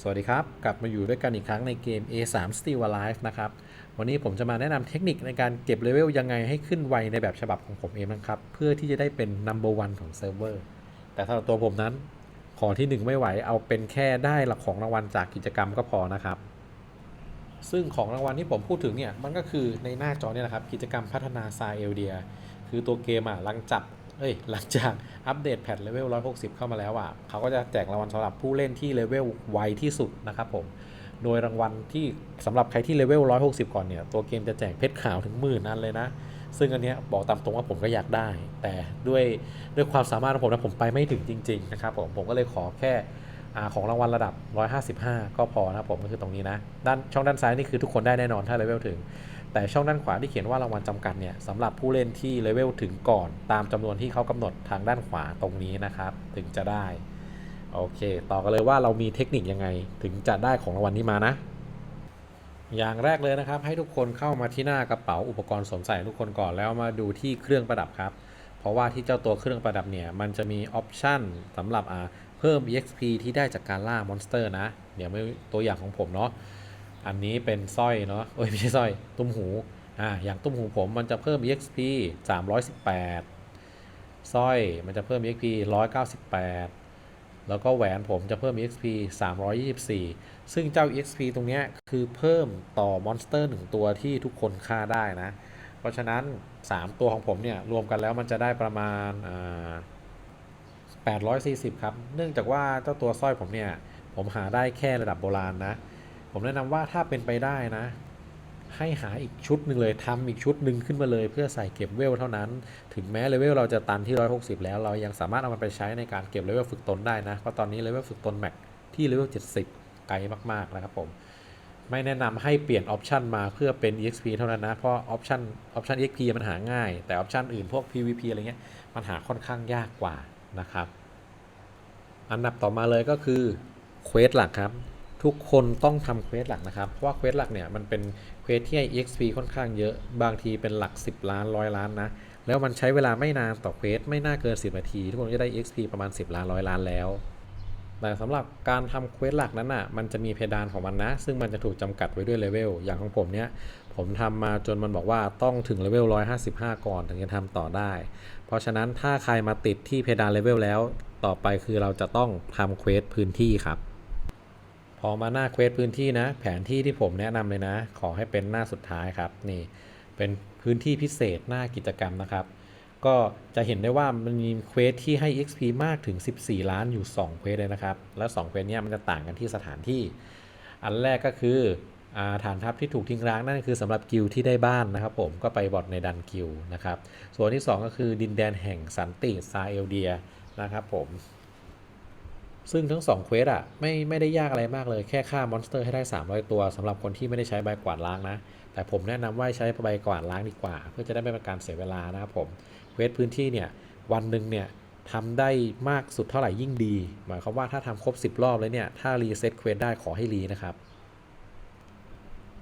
สวัสดีครับ กลับมาอยู่ด้วยกันอีกครั้งในเกม A3 Still Alive นะครับ วันนี้ผมจะมาแนะนำเทคนิคในการเก็บเลเวลยังไงให้ขึ้นไวในแบบฉบับของผมเองนะครับ เพื่อที่จะได้เป็น number one ของเซิร์ฟเวอร์ แต่สำหรับตัวผมนั้น ขอที่ 1 ไม่ไหว เอาเป็นแค่ได้หลักของรางวัลจากกิจกรรมก็พอนะครับ ซึ่งของรางวัลที่ผมพูดถึงเนี่ย มันก็คือในหน้าจอเนี่ยนะครับ กิจกรรมพัฒนาซาเอลเดีย คือตัวเกมอะลังจับ เอ้ยหลังจากอัปเดตแพทเลเวล 160 เข้ามาแล้วอะเขาก็จะแจกรางวัลสำหรับผู้เล่นที่เลเวลไวที่สุดนะครับผม โดยรางวัลที่สำหรับใครที่เลเวล 160 ก่อนเนี่ย ตัวเกมจะแจกเพชรขาวถึงหมื่นนั่นเลยนะ ซึ่งอันเนี้ยบอกตามตรงว่าผมก็อยากได้ แต่ด้วยด้วยความสามารถของผมนะผมไปไม่ถึงจริง ๆ นะครับผมผมก็เลยขอแค่อของรางวัลระดับ 155 ก็พอนะผมก็คือตรงนี้นะ ด้านช่องด้านซ้ายนี่คือทุกคนได้แน่นอนถ้าเลเวลถึง แต่ช่องด้านขวาที่เขียนว่ารางวัลจำกัดเนี่ยสำหรับผู้เล่นที่เลเวลถึงก่อนตามจำนวนที่เขากำหนดทางด้านขวาตรงนี้นะครับ ถึงจะได้โอเค ต่อกันเลยว่าเรามีเทคนิคยังไง ถึงจะได้ของรางวัลนี้มานะ อย่างแรกเลยนะครับ ให้ทุกคนเข้ามาที่หน้ากระเป๋าอุปกรณ์สวมใส่ทุกคนก่อนแล้วมาดูที่เครื่องประดับครับ เพราะว่าที่เจ้าตัวเครื่องประดับเนี่ยมันจะมีออปชันสำหรับอ่าเพิ่ม exp ที่ได้จากการล่ามอนสเตอร์นะ เดี๋ยวไม่ตัวอย่างของผมเนาะ อันนี้เป็นสร้อยเนาะเอ้ยไม่ใช่สร้อย ตุ้มหู อ่า อย่างตุ้มหูผมมันจะเพิ่ม exp 318สร้อยมันจะเพิ่ม exp 198 แล้วก็แหวนผมจะเพิ่ม exp 324 ซึ่งเจ้า exp ตรงเนี้ยคือเพิ่มต่อมอนสเตอร์หนึ่งตัวที่ทุกคนฆ่าได้นะ เพราะฉะนั้น 3 ตัวของผมเนี่ย รวมกันแล้วมันจะได้ประมาณอ่า840 ครับ เนื่องจากว่าเจ้าตัวสร้อยผมเนี่ย ผมหาได้แค่ระดับโบราณนะ ผมแนะนำว่าถ้าเป็นไปได้นะ ให้หาอีกชุดหนึ่งเลยทำอีกชุดหนึ่งขึ้นมาเลย เพื่อใส่เก็บเวลเท่านั้น ถึงแม้เลเวลเราจะตันที่ 160 แล้ว เรายังสามารถเอามันไปใช้ในการเก็บเลเวลฝึกตนได้นะเพราะตอนนี้เลเวลฝึกตนแม็กที่เลเวล70 ไกลมากๆนะครับผมไม่แนะนำให้เปลี่ยนออปชันมาเพื่อเป็น exp เท่านั้นนะ เพราะออปชันออปชัน exp มันหาง่าย แต่ออปชันอื่นพวก pvp อะไรเงี้ย มันหาค่อนข้างยากกว่านะครับ อันดับต่อมาเลยก็คือเควสหลักครับ ทุกคนต้องทำเควสหลักนะครับเพราะว่าเควสหลักเนี่ยมันเป็นเควสที่ให้ exp ค่อนข้างเยอะ บางทีเป็นหลัก 10 ล้านร้อยล้านนะ แล้วมันใช้เวลาไม่นานต่อเควสไม่น่าเกิน 10 นาที ทุกคนจะได้ exp ประมาณ 10 ล้านร้อยล้านแล้วแต่สำหรับการทำเควสหลักนั้นอะมันจะมีเพดานของมันนะ ซึ่งมันจะถูกจำกัดไว้ด้วยเลเวลอย่างของผมเนี้ยผมทำมาจนมันบอกว่าต้องถึงเลเวล155 ก่อนถึงจะทำต่อได้ เพราะฉะนั้นถ้าใครมาติดที่เพดานเลเวลแล้ว ต่อไปคือเราจะต้องทำเควสพื้นที่ครับ อมาหน้าเควสพื้นที่นะ แผนที่ที่ผมแนะนำเลยนะ ขอให้เป็นหน้าสุดท้ายครับ นี่ เป็นพื้นที่พิเศษหน้ากิจกรรมนะครับ ก็จะเห็นได้ว่ามันมีเควสที่ให้ XP มากถึง 14 ล้านอยู่ 2 เควสเลยนะครับ และ2เควสเนี้ยมันจะต่างกันที่สถานที่ อันแรกก็คืออฐานทัพที่ถูกทิ้งร้างนั่นคือสำหรับกิลด์ที่ได้บ้านนะครับ ผมก็ไปบอทในดันกิลด์นะครับ ส่วนที่ 2 ก็คือดินแดนแห่งสันติซาเอลเดียนะครับผม ซึ่งทั้ง2เควสอะไม่ไม่ได้ยากอะไรมากเลยแค่ฆ่ามอนสเตอร์ให้ได้ 300 ตัวสำหรับคนที่ไม่ได้ใช้ใบกวาดล้างนะ แต่ผมแนะนำว่าใช้ใบกวาดล้างดีกว่า เพื่อจะได้ไม่เป็นการเสียเวลานะครับผมเควสพื้นที่เนี่ยวันหนึ่งเนี่ยทำได้มากสุดเท่าไหร่ยิ่งดี หมายความว่าถ้าทำครบ 10 รอบเลยเนี่ยถ้ารีเซ็ตเควสได้ขอให้รีนะครับ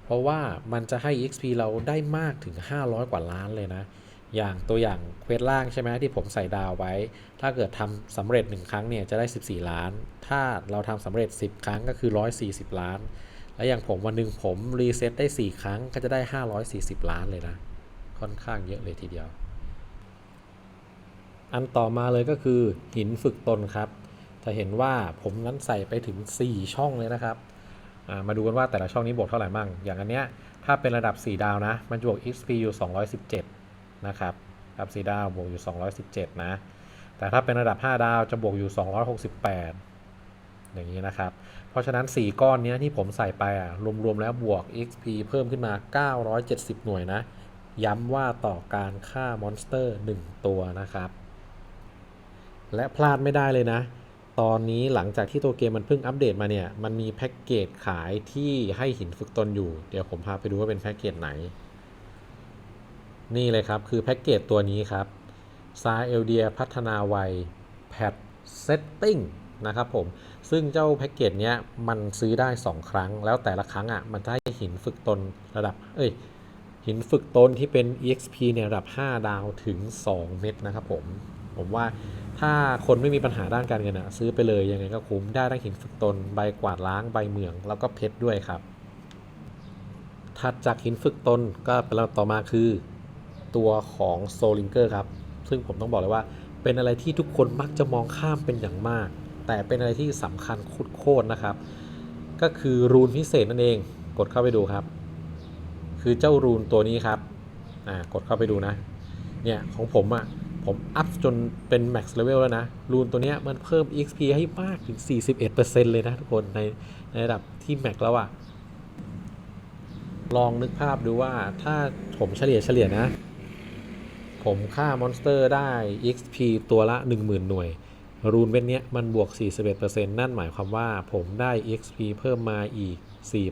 เพราะว่ามันจะให้ XP เราได้มากถึง 500 กว่าล้านเลยนะ อย่างตัวอย่างเควสล่างใช่ไหมที่ผมใส่ดาวไว้ ถ้าเกิดทำสำเร็จ 1 ครั้งเนี่ยจะได้ 14 ล้าน ถ้าเราทำสำเร็จ 10 ครั้งก็คือ 140 ล้าน และอย่างผมวันหนึ่งผมรีเซ็ตได้ 4 ครั้งก็จะได้ 540 ล้านเลยนะ ค่อนข้างเยอะเลยทีเดียว อันต่อมาเลยก็คือหินฝึกตนครับ จะเห็นว่าผมนั้นใส่ไปถึง 4 ช่องเลยนะครับมาดูกันว่าแต่ละช่องนี้บวกเท่าไหร่มั่ง อย่างอันเนี้ยถ้าเป็นระดับ 4 ดาวนะ มันจะบวก XP อยู่217 นะครับครับ4ดาวบวกอยู่ 217 นะ แต่ถ้าเป็นระดับ 5 ดาวจะบวกอยู่ 268 อย่างนี้นะครับ เพราะฉะนั้น 4 ก้อนนี้ที่ผมใส่ไปอะรวม ๆ แล้วบวก XP เพิ่มขึ้นมา 970 หน่วยนะ ย้ำว่าต่อการฆ่ามอนสเตอร์ 1 ตัวนะครับ และพลาดไม่ได้เลยนะ ตอนนี้หลังจากที่ตัวเกมมันเพิ่งอัปเดตมาเนี่ย มันมีแพ็กเกจขายที่ให้หินฝึกตนอยู่ เดี๋ยวผมพาไปดูว่าเป็นแพ็กเกจไหน นี่เลยครับ คือแพ็กเกจตัวนี้ครับซาเอลเดียพัฒนาไวแพดเซตติ้งนะครับผม ซึ่งเจ้าแพ็กเกจเนี้ยมันซื้อได้ 2 ครั้ง แล้วแต่ละครั้งอะ มันจะให้หินฝึกตนระดับ เอ้ย หินฝึกตนที่เป็น EXP เนี่ยระดับ 5 ดาวถึง 2 เม็ดนะครับผม ผมว่าถ้าคนไม่มีปัญหาด้านการเงินอะซื้อไปเลยยังไงก็คุ้มได้ทั้งหินฝึกตนใบกวาดล้างใบเหมือง แล้วก็เพชรด้วยครับถัดจากหินฝึกตนก็เป็นลำดับต่อมาคือ ตัวของโซลิงเกอร์ครับ ซึ่งผมต้องบอกเลยว่า เป็นอะไรที่ทุกคนมักจะมองข้ามเป็นอย่างมาก แต่เป็นอะไรที่สำคัญโคตรนะครับ ก็คือรูนพิเศษนั่นเอง กดเข้าไปดูครับ คือเจ้ารูนตัวนี้ครับ อ่ากดเข้าไปดูนะ เนี่ยของผมอะ่ะผมอัพจนเป็น max level แล้วนะ รูนตัวนี้มันเพิ่ม XP ให้มากถึง 41%เลยนะทุกคนในในระดับที่ max แล้วอะ่ะลองนึกภาพดูว่าถ้าผมเฉลี่ยเฉลี่ยนะ ผมฆ่ามอนสเตอร์ได้ XP ตัวละ 10,000 หน่วย รูนเว้นเนี้ยมันบวก 41%นั่นหมายความว่าผมได้ XP เพิ่มมาอีก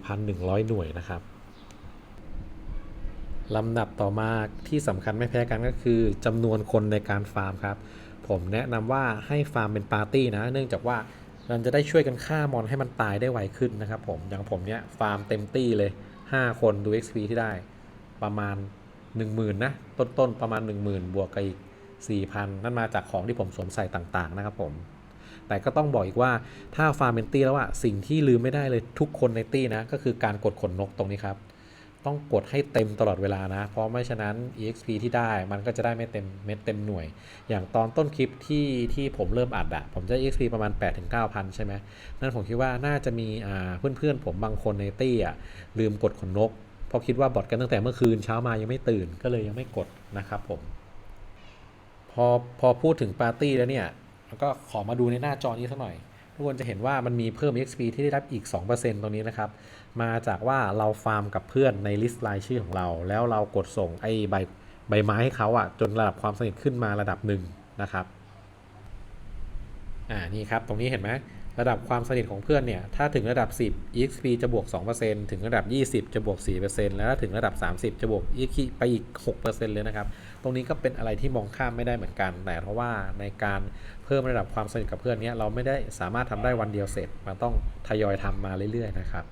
4,100 หน่วยนะครับลำดับต่อมาที่สำคัญไม่แพ้กันก็คือจำนวนคนในการฟาร์มครับ ผมแนะนำว่าให้ฟาร์มเป็นปาร์ตี้นะ เนื่องจากว่ามันจะได้ช่วยกันฆ่ามอนให้มันตายได้ไวขึ้นนะครับผมอย่างผมเนี้ยฟาร์มเต็มตี้เลย 5 คนดู XP ที่ได้ประมาณ 10,000นะต้นๆประมาณ 10,000 บวกกับอีก 4,000 นั่นมาจากของที่ผมสวมใส่ต่างๆนะครับผม แต่ก็ต้องบอกอีกว่าถ้าฟาร์มเป็นตี้แล้วอะสิ่งที่ลืมไม่ได้เลยทุกคนในตี้นะ ก็คือการกดขนนกตรงนี้ครับ ต้องกดให้เต็มตลอดเวลานะ เพราะไม่ฉะนั้น EXP ที่ได้มันก็จะได้ไม่เต็มเม็ดเต็มหน่วย อย่างตอนต้นคลิปที่ที่ผมเริ่มอัดอะผมจะ EXP ประมาณ 8-9,000 ใช่ไหมนั่นผมคิดว่าน่าจะมีอ่าเพื่อนๆผมบางคนในตี้อะลืมกดขนนก ราะคิดว่าบอทกันตั้งแต่เมื่อคืนเช้ามายังไม่ตื่นก็เลยยังไม่กดนะครับผม พอพอพูดถึงปาร์ตี้แล้วเนี่ยก็ขอมาดูในหน้าจอนี้สักหน่อย ทุกคนจะเห็นว่ามันมีเพิ่ม XP ที่ได้รับอีก 2%ตรงนี้นะครับ มาจากว่าเราฟาร์มกับเพื่อนในลิสต์รายชื่อของเรา แล้วเรากดส่งไอ้ใบใบไม้ให้เขาอะจนระดับความสนิทขึ้นมาระดับหนึ่งนะครับ อ่านี่ครับ ตรงนี้เห็นไหมระดับความสนิทของเพื่อนเนี่ย ถ้าถึงระดับ 10 EXP จะบวก 2%ถึงระดับ 20 จะบวก 4%แล้วถ้าถึงระดับ 30 จะบวก EXP ไปอีก 6%เลยนะครับ ตรงนี้ก็เป็นอะไรที่มองข้ามไม่ได้เหมือนกัน แต่เพราะว่าในการเพิ่มระดับความสนิทกับเพื่อนเนี้ยเราไม่ได้สามารถทำได้วันเดียวเสร็จ มันต้องทยอยทำมาเรื่อยๆนะครับ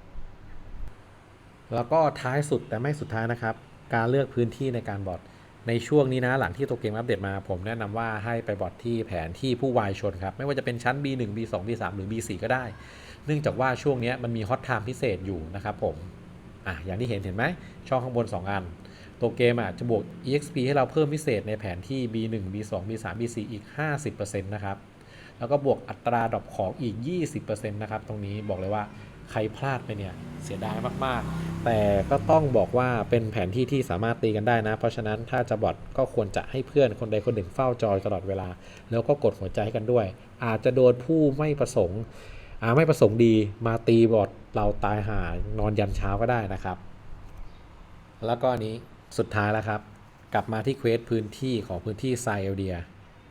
แล้วก็ท้ายสุดแต่ไม่สุดท้ายนะครับ การเลือกพื้นที่ในการบอท ในช่วงนี้นะหลังที่ตัวเกมอัปเดตมา ผมแนะนำว่าให้ไปบอทที่แผนที่ผู้วายชนครับ ไม่ว่าจะเป็นชั้น B1 B2 B3 หรือ B4 ก็ได้ เนื่องจากว่าช่วงนี้มันมีฮอตไทม์พิเศษอยู่นะครับผมอะอย่างที่เห็นเห็นไหมช่องข้างบน 2 อัน ตัวเกมอะจะบวก EXP ให้เราเพิ่มพิเศษในแผนที่ B1 B2 B3 B4 อีก 50%นะครับแล้วก็บวกอัตราดรอปของอีก 20%นะครับตรงนี้บอกเลยว่า ใครพลาดไปเนี่ยเสียดายมากๆ แต่ก็ต้องบอกว่าเป็นแผนที่ที่สามารถตีกันได้นะ เพราะฉะนั้นถ้าจะบอทก็ควรจะให้เพื่อนคนใดคนหนึ่งเฝ้าจอยตลอดเวลา แล้วก็กดหัวใจให้กันด้วย อาจจะโดนผู้ไม่ประสงค์อาไม่ประสงค์ดีมาตีบอทเราตายหานอนยันเช้าก็ได้นะครับ แล้วก็อันนี้สุดท้ายแล้วครับ กลับมาที่เควสพื้นที่ของพื้นที่ไซเอลเดีย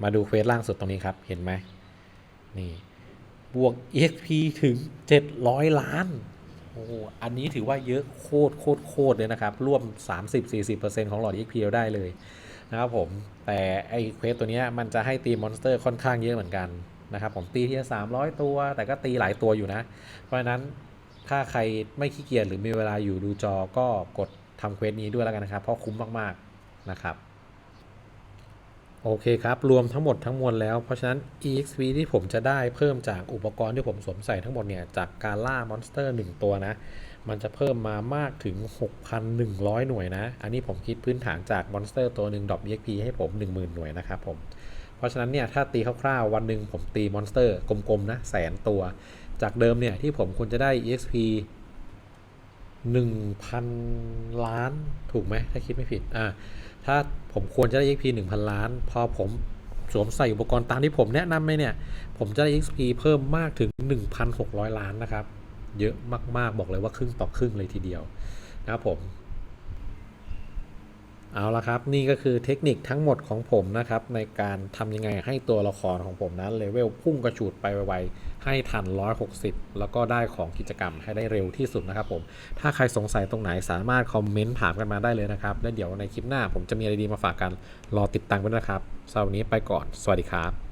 มาดูเควสล่างสุดตรงนี้ครับ เห็นไหมนี่ บวก EXP ถึง 700 ล้าน โอ้โหอันนี้ถือว่าเยอะโคตรโคตรโคตรเลยนะครับ ร่วม 30-40%ของหลอด EXP เราได้เลยนะครับผม แต่ไอ้เควสตัวนี้มันจะให้ตีมอนสเตอร์ค่อนข้างเยอะเหมือนกันนะครับผมตีทีละ300 ตัว แต่ก็ตีหลายตัวอยู่นะ เพราะฉะนั้นถ้าใครไม่ขี้เกียจหรือมีเวลาอยู่ดูจอก็กดทำเควสนี้ด้วยแล้วกันนะครับ เพราะคุ้มมาก ๆ นะครับ โอเคครับ รวมทั้งหมดทั้งมวลแล้ว เพราะฉะนั้น EXP ที่ผมจะได้เพิ่มจากอุปกรณ์ที่ผมสวมใส่ทั้งหมดเนี่ย จากการล่ามอนสเตอร์ 1 ตัวนะ มันจะเพิ่มมามากถึง 6,100 หน่วยนะ อันนี้ผมคิดพื้นฐานจากมอนสเตอร์ตัวหนึ่งดรอป EXP ให้ผม 10,000 หน่วยนะครับผม เพราะฉะนั้นเนี่ย ถ้าตีคร่าวๆ วันหนึ่งผมตีมอนสเตอร์กลมๆนะแสนตัว จากเดิมเนี่ยที่ผมควรจะได้ EXP 1,000 ล้านถูกไหมถ้าคิดไม่ผิดอ่าถ้าผมควรจะได้ XP 1,000 ล้าน พอผมสวมใส่อุปกรณ์ตามที่ผมแนะนำไปเนี่ย ผมจะได้ XP เพิ่มมากถึง 1,600 ล้านนะครับ เยอะมากๆบอกเลยว่าครึ่งต่อครึ่งเลยทีเดียวนะครับผม เอาละครับ นี่ก็คือเทคนิคทั้งหมดของผมนะครับ ในการทำยังไงให้ตัวละครของผมนั้นเลเวลพุ่งกระฉูดไปไวๆให้ทัน 160 แล้วก็ได้ของกิจกรรมให้ได้เร็วที่สุดนะครับผมถ้าใครสงสัยตรงไหนสามารถคอมเมนต์ถามกันมาได้เลยนะครับ และเดี๋ยวในคลิปหน้าผมจะมีอะไรดีมาฝากกันรอติดตามกันนะครับสำหรับวันนี้ไปก่อน สวัสดีครับ